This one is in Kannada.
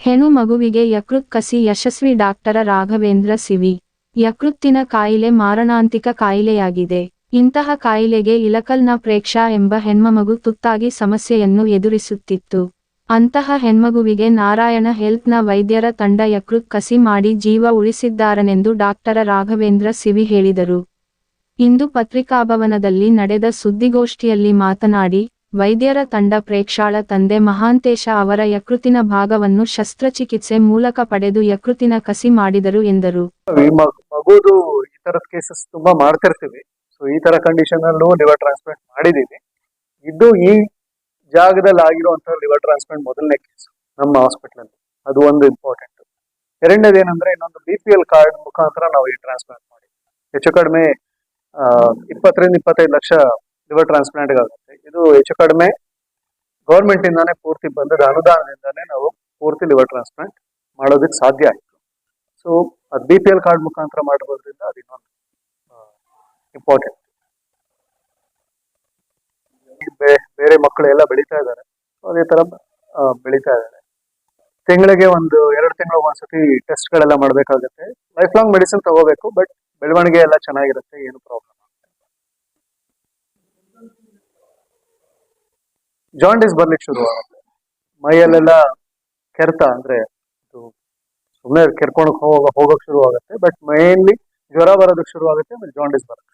ಹೆಣ್ಣು ಮಗುವಿಗೆ ಯಕೃತ್ ಕಸಿ ಯಶಸ್ವಿ ಡಾಕ್ಟರ ರಾಘವೇಂದ್ರ ಸಿವಿ. ಯಕೃತ್ತಿನ ಕಾಯಿಲೆ ಮಾರಣಾಂತಿಕ ಕಾಯಿಲೆಯಾಗಿದೆ. ಇಂತಹ ಕಾಯಿಲೆಗೆ ಇಲಕಲ್ನ ಪ್ರೇಕ್ಷಾ ಎಂಬ ಹೆಣ್ಮಮಗು ತುತ್ತಾಗಿ ಸಮಸ್ಯೆಯನ್ನು ಎದುರಿಸುತ್ತಿತ್ತು. ಅಂತಹ ಹೆಣ್ಮಗುವಿಗೆ ನಾರಾಯಣ ಹೆಲ್ತ್ನ ವೈದ್ಯರ ತಂಡ ಯಕೃತ್ ಕಸಿ ಮಾಡಿ ಜೀವ ಉಳಿಸಿದ್ದಾರನೆಂದು ಡಾಕ್ಟರ ರಾಘವೇಂದ್ರ ಸಿವಿ ಹೇಳಿದರು. ಇಂದು ಪತ್ರಿಕಾಭವನದಲ್ಲಿ ನಡೆದ ಸುದ್ದಿಗೋಷ್ಠಿಯಲ್ಲಿ ಮಾತನಾಡಿ ವೈದ್ಯರ ತಂಡ ಪ್ರೇಕ್ಷಾಳ ತಂದೆ ಮಹಾಂತೇಶ ಅವರ ಯಕೃತಿನ ಭಾಗವನ್ನು ಶಸ್ತ್ರಚಿಕಿತ್ಸೆ ಮೂಲಕ ಪಡೆದು ಯಕೃತಿನ ಕಸಿ ಮಾಡಿದರು ಎಂದರು. ಮಗುದು ಈ ತರದ ಕೇಸಸ್ ತುಂಬಾ ಮಾಡ್ತಿರ್ತೀವಿ. ಸೊ ಈ ತರ ಕಂಡೀಷನ್ ಅಲ್ಲೂ ಲಿವರ್ ಟ್ರಾನ್ಸ್ಪ್ಲಾಂಟ್ ಮಾಡಿದೀವಿ. ಇದು ಈ ಜಾಗದಲ್ಲಿ ಆಗಿರುವಂತಹ ಲಿವರ್ ಟ್ರಾನ್ಸ್ಪ್ಲಾಂಟ್ ಮೊದಲನೇ ಕೇಸ್ ನಮ್ಮ ಹಾಸ್ಪಿಟಲ್ ಅಲ್ಲಿ. ಅದು ಒಂದು ಇಂಪಾರ್ಟೆಂಟ್ ಎರಡನೇದು ಏನಂದ್ರೆ ಇನ್ನೊಂದು ಬಿ ಪಿ ಎಲ್ ಕಾರ್ಡ್ ಮುಖಾಂತರ ನಾವು ಈ ಟ್ರಾನ್ಸ್ಪ್ಲಾಂಟ್ ಮಾಡಿ ಹೆಚ್ಚು ಕಡಿಮೆ ಇಪ್ಪತ್ತರಿಂದ ಇಪ್ಪತ್ತೈದು ಲಕ್ಷ ಲಿವರ್ ಟ್ರಾನ್ಸ್ಪ್ಲಾಂಟ್ ಆಗುತ್ತೆ ಇದು ಹೆಚ್ಚು ಕಡಿಮೆ ಗೌರ್ಮೆಂಟ್ ಇಂದಾನೆ ಪೂರ್ತಿ ಬಂದದ ಅನುದಾನದಿಂದಾನೇ ನಾವು ಪೂರ್ತಿ ಲಿವರ್ ಟ್ರಾನ್ಸ್ಪ್ಲಾಂಟ್ ಮಾಡೋದಕ್ಕೆ ಸಾಧ್ಯ ಆಯಿತು. ಸೊ ಅದು ಬಿ ಪಿ ಎಲ್ ಕಾರ್ಡ್ ಮುಖಾಂತರ ಮಾಡಿರೋದ್ರಿಂದ ಅದು ಇನ್ನೊಂದು ಇಂಪಾರ್ಟೆಂಟ್ ಬೇರೆ ಮಕ್ಕಳು ಎಲ್ಲ ಬೆಳೀತಾ ಇದ್ದಾರೆ. ಅದೇ ತರ ಬೆಳೀತಾ ಇದ್ದಾರೆ. ತಿಂಗಳಿಗೆ ಒಂದು ಎರಡು ತಿಂಗಳು ಒಂದ್ಸತಿ ಟೆಸ್ಟ್ ಗಳೆಲ್ಲ ಮಾಡ್ಬೇಕಾಗುತ್ತೆ. ಲೈಫ್ ಲಾಂಗ್ ಮೆಡಿಸಿನ್ ತಗೋಬೇಕು ಬಟ್ ಬೆಳವಣಿಗೆ ಎಲ್ಲ ಚೆನ್ನಾಗಿರುತ್ತೆ, ಏನು ಪ್ರಾಬ್ಲಮ್ ಜಾಂಡಿಸ್ ಬರ್ಲಿಕ್ಕೆ ಶುರು ಆಗುತ್ತೆ. ಮೈಯಲ್ಲೆಲ್ಲ ಕೆರೆತ ಅಂದ್ರೆ ಸುಮ್ಮನೆ ಕೆರ್ಕೊಂಡು ಹೋಗ ಹೋಗಕ್ ಶುರು ಆಗುತ್ತೆ ಬಟ್ ಮೈನ್ಲಿ ಜ್ವರ ಬರೋದಕ್ಕೆ ಶುರು ಆಗುತ್ತೆ, ಆಮೇಲೆ ಜಾಂಡಿಸ್ ಬರುತ್ತೆ.